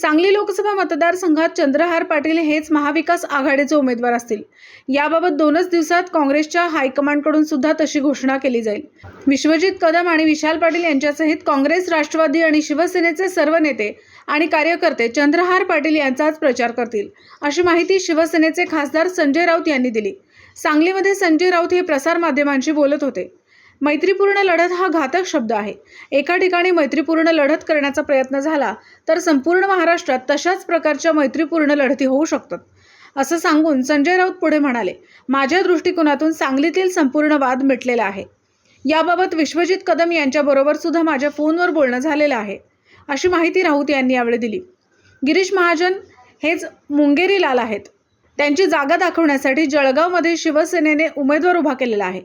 सांगली लोकसभा मतदारसंघात चंद्रहार पाटील हेच महाविकास आघाडीचे उमेदवार असतील. याबाबत दोनच दिवसात काँग्रेसच्या हायकमांडकडून सुद्धा तशी घोषणा केली जाईल. विश्वजित कदम आणि विशाल पाटील यांच्यासहित काँग्रेस राष्ट्रवादी आणि शिवसेनेचे सर्व नेते आणि कार्यकर्ते चंद्रहार पाटील यांचाच प्रचार करतील अशी माहिती शिवसेनेचे खासदार संजय राऊत यांनी दिली. सांगलीमध्ये संजय राऊत हे प्रसारमाध्यमांशी बोलत होते. मैत्रीपूर्ण लढत हा घातक शब्द आहे. एका ठिकाणी मैत्रीपूर्ण लढत करण्याचा प्रयत्न झाला तर संपूर्ण महाराष्ट्रात तशाच प्रकारच्या मैत्रीपूर्ण लढती होऊ शकतात. असं सांगून संजय राऊत पुढे म्हणाले माझ्या दृष्टिकोनातून सांगलीतील संपूर्ण वाद मिटलेला आहे. याबाबत विश्वजित कदम यांच्याबरोबर सुद्धा माझ्या फोनवर बोलणं झालेलं आहे अशी माहिती राऊत यांनी यावेळी दिली. गिरीश महाजन हेच मुंगेरी लाल आहेत. त्यांची जागा दाखवण्यासाठी जळगावमध्ये शिवसेनेने उमेदवार उभा केलेला आहे.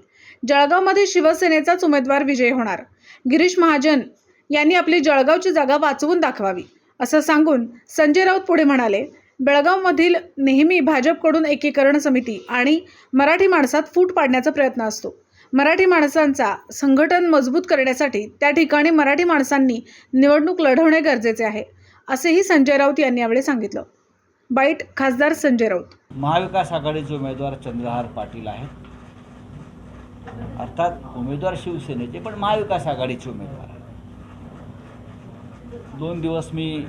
जळगावमध्ये शिवसेनेचाच उमेदवार विजय होणार. गिरीश महाजन यांनी आपली जळगावची जागा वाचवून दाखवावी असं सांगून संजय राऊत पुढे म्हणाले बेळगावमधील नेहमी भाजपकडून एकीकरण समिती आणि मराठी माणसात फूट पाडण्याचा प्रयत्न असतो. मराठी माणसांचा संघटन मजबूत करण्यासाठी त्या ठिकाणी मराठी माणसांनी निवडणूक लढवणे गरजेचे आहे असेही संजय राऊत यांनी यावेळी सांगितलं. बाईट खासदार संजय राऊत. महाविकास आघाडीचे उमेदवार चंद्रहार पाटील आहेत. अर्थात उमेदवार शिवसेनेचे पण महाविकास आघाडीचे उमेदवार आहेत. दोन दिवस मी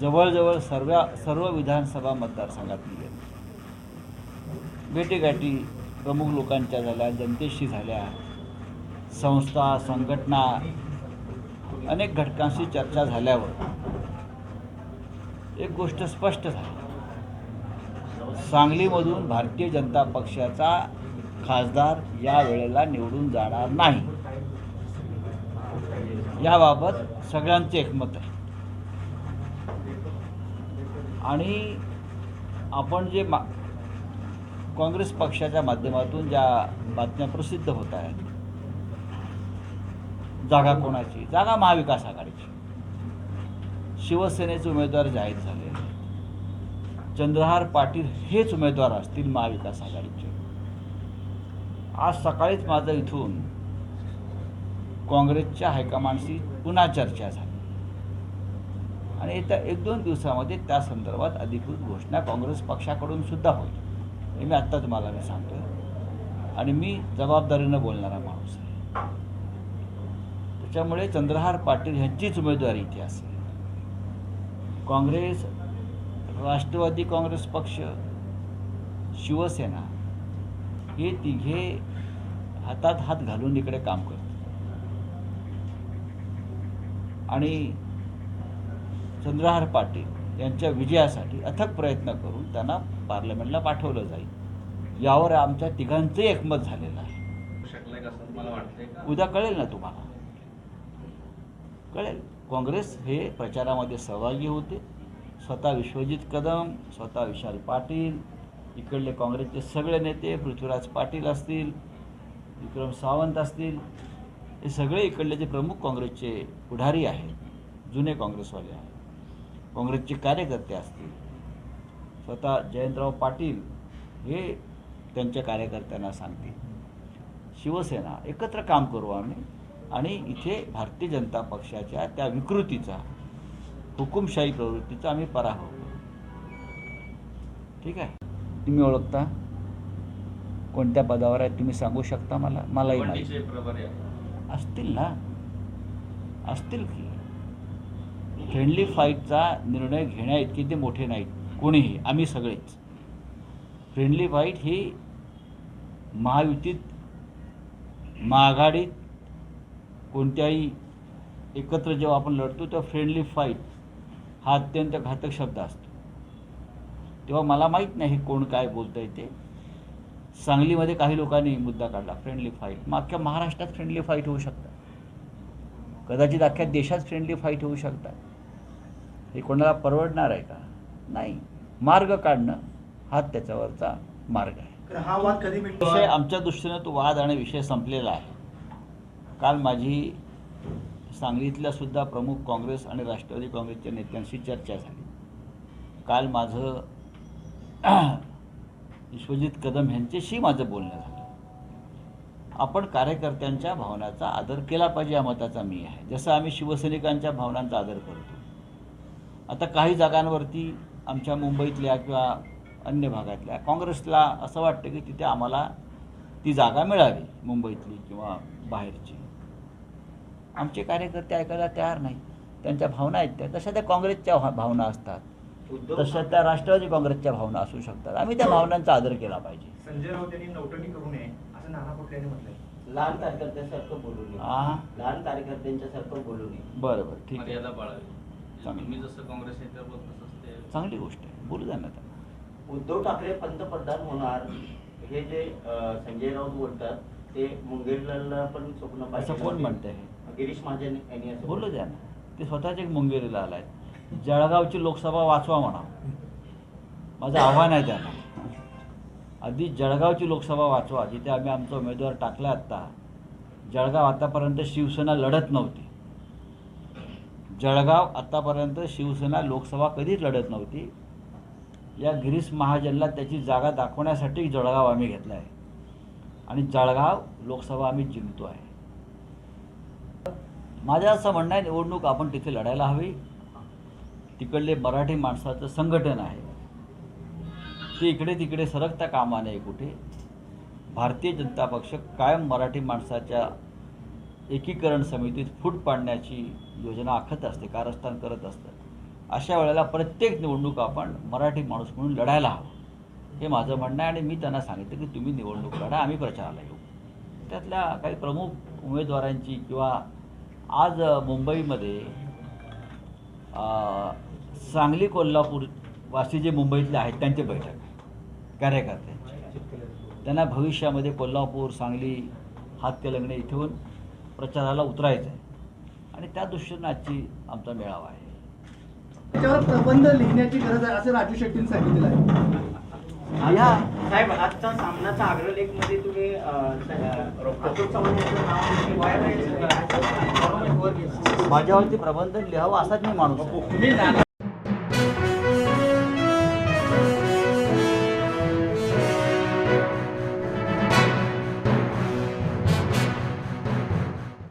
जवळजवळ सर्व सर्व विधानसभा मतदारसंघात गेलो. भेटीगाठी प्रमुख लोकांच्या झाल्या जनतेशी झाल्या संस्था संघटना अनेक घटकांशी चर्चा झाल्यावर एक गोष्ट स्पष्ट झाली. सांगलीमधून भारतीय जनता पक्षाचा खासदार या वेळेला निवडून जाणार नाही. याबाबत सगळ्यांचे एकमत आहे. आणि आपण जे मा काँग्रेस पक्षाच्या माध्यमातून ज्या बातम्या प्रसिद्ध होत आहेत जागा कोणाची? जागा महाविकास आघाडीची. शिवसेनेचे उमेदवार जाहीर झाले चंद्रहार पाटील हेच उमेदवार असतील महाविकास आघाडीचे. आज सकाळीच माझं इथून काँग्रेसच्या हायकमांडशी पुन्हा चर्चा झाली. आणि येत्या एक दोन दिवसामध्ये त्या संदर्भात अधिकृत घोषणा काँग्रेस पक्षाकडून सुद्धा होईल. हे मी आत्ता तुम्हाला मी सांगतो आणि मी जबाबदारीनं बोलणारा माणूस आहे. त्याच्यामुळे चंद्रहार पाटील ह्यांचीच उमेदवारी इथे असेल काँग्रेस राष्ट्रवादी काँग्रेस पक्ष शिवसेना हे तिघे हातात हात घालून इकडे काम करतात. आणि चंद्रहार पाटील यांच्या विजयासाठी अथक प्रयत्न करून त्यांना पार्लमेंटला पाठवलं जाईल. यावर आमच्या तिघांचंही एकमत झालेलं आहे. उद्या कळेल ना तुम्हाला. कळेल. काँग्रेस हे प्रचारामध्ये सहभागी होते. स्वतः विश्वजित कदम स्वतः विशाल पाटील इकडले काँग्रेसचे सगळे नेते पृथ्वीराज पाटील असतील विक्रम सावंत असतील हे सगळे इकडले जे प्रमुख काँग्रेसचे पुढारी आहेत जुने काँग्रेसवाले आहेत. काँग्रेसचे कार्यकर्ते असतील. स्वतः जयंतराव पाटील हे त्यांच्या कार्यकर्त्यांना सांगतील. शिवसेना एकत्र काम करू आम्ही आणि इथे भारतीय जनता पक्षाच्या त्या विकृतीचा हुकुमशाही प्रवृत्तीचा आम्ही पराभव करू. ठीक आहे? तुम्ही ओळखता? कोणत्या पदावर आहे तुम्ही सांगू शकता मला? मलाही माहिती. असतील ना? असतील की? फ्रेंडली फाईटचा निर्णय घेण्या इतके ते मोठे नाहीत. कोणीही आम्ही सगळेच. फ्रेंडली फाईट ही महायुतीत महाआघाडीत कोणत्याही एकत्र जेव्हा आपण लढतो तेव्हा फ्रेंडली फाईट हा अत्यंत घातक शब्द असतो. तेव्हा मला माहीत नाही कोण काय बोलतं ते. सांगलीमध्ये काही लोकांनी मुद्दा काढला फ्रेंडली फाईट मग अख्ख्या महाराष्ट्रात फ्रेंडली फाईट होऊ शकतात. कदाचित अख्ख्या देशात फ्रेंडली फाईट होऊ शकतात. हे कोणाला परवडणार आहे का? नाही. मार्ग काढणं हा त्याच्यावरचा मार्ग आहे. हा वाद कधी आमच्या दृष्टीनं तो वाद आणि विषय संपलेला आहे. काल माझी सांगलीतल्या सुद्धा प्रमुख काँग्रेस आणि राष्ट्रवादी काँग्रेसच्या नेत्यांशी चर्चा झाली. काल माझं विश्वजित कदम यांच्याशी माझं बोलणं झालं. आपण कार्यकर्त्यांच्या भावनाचा आदर केला पाहिजे या मताचा मी आहे. जसं आम्ही शिवसैनिकांच्या भावनांचा आदर करतो. आता काही जागांवरती आमच्या मुंबईतल्या किंवा अन्य भागातल्या काँग्रेसला असं वाटतं की तिथे आम्हाला ती जागा मिळावी मुंबईतली किंवा बाहेरची. आमचे कार्यकर्ते ऐकायला तयार नाही. त्यांच्या भावना आहेत त्या. तशा त्या काँग्रेसच्या भावना असतात. उद्धव तशा त्या राष्ट्रवादी काँग्रेसच्या भावना असू शकतात. आम्ही त्या भावनांचा आदर केला पाहिजे. संजय राऊत यांनी नौटंकी करू नये असं नाना पटोले यांनी म्हटलंय. लहान कार्यकर्त्यांसारखं बोलू नये. हा. लहान कार्यकर्त्यांच्यासारखं बोलू नये. बरं बरं ठीक आहे. मर्यादा पाळावी चांगलं. तुम्ही जसं काँग्रेस नेत्यावर तसंच ते चांगली गोष्ट आहे. बोलू द्या ना त्यांना. उद्धव ठाकरे पंतप्रधान होणार हे जे संजय राऊत बोलतात ते मुंगेरला पण स्वप्न असं कोण होते. म्हणतंय गिरीश महाजन यांनी असं द्या ते स्वतःच एक मुंगेरीला आलाय जळगावची लोकसभा वाचवा म्हणा माझं आव्हान आहे त्यांना. आधी जळगावची लोकसभा वाचवा. जिथे आम्ही आमचा उमेदवार टाकला आत्ता. जळगाव आतापर्यंत शिवसेना लढत नव्हती. जळगाव आतापर्यंत शिवसेना लोकसभा कधीच लढत नव्हती. या गिरीश महाजनला त्याची जागा दाखवण्यासाठी जळगाव आम्ही घेतला आहे आणि जळगाव लोकसभा आम्ही जिंकतो आहे माझं असं म्हणणं आहे निवडणूक आपण तिथे लढायला हवी. तिकडले मराठी माणसाचं संघटन आहे. ते इकडे तिकडे सरकता कामा नये कुठे. भारतीय जनता पक्ष कायम मराठी माणसाच्या एकीकरण समितीत फूट पाडण्याची योजना आखत असते कारस्थान करत असतं. अशा वेळेला प्रत्येक निवडणूक आपण मराठी माणूस म्हणून लढायला हवं. हे माझं म्हणणं आहे आणि मी त्यांना सांगितलं की तुम्ही निवडणूक लढा आम्ही प्रचाराला येऊ. त्यातल्या काही प्रमुख उमेदवारांची किंवा आज मुंबईमध्ये सांगली कोल्हापूर वासी जे मुंबईतले आहेत त्यांची बैठक आहे. कार्यकर्त्यांची. त्यांना भविष्यामध्ये कोल्हापूर सांगली हातकलंगणे इथून प्रचाराला उतरायचं आहे आणि त्या दृष्टीनं आजची आमचा मेळावा आहे. त्याच्यावर प्रबंध लिहिण्याची गरज आहे असं राजू शेट्टींनी सांगितलेलं आहे. या साहेब आजचा सामनाचा अग्रलेखमध्ये तुम्ही माझ्यावरती प्रबंधन लिहावं असाच मी माणूस आहे.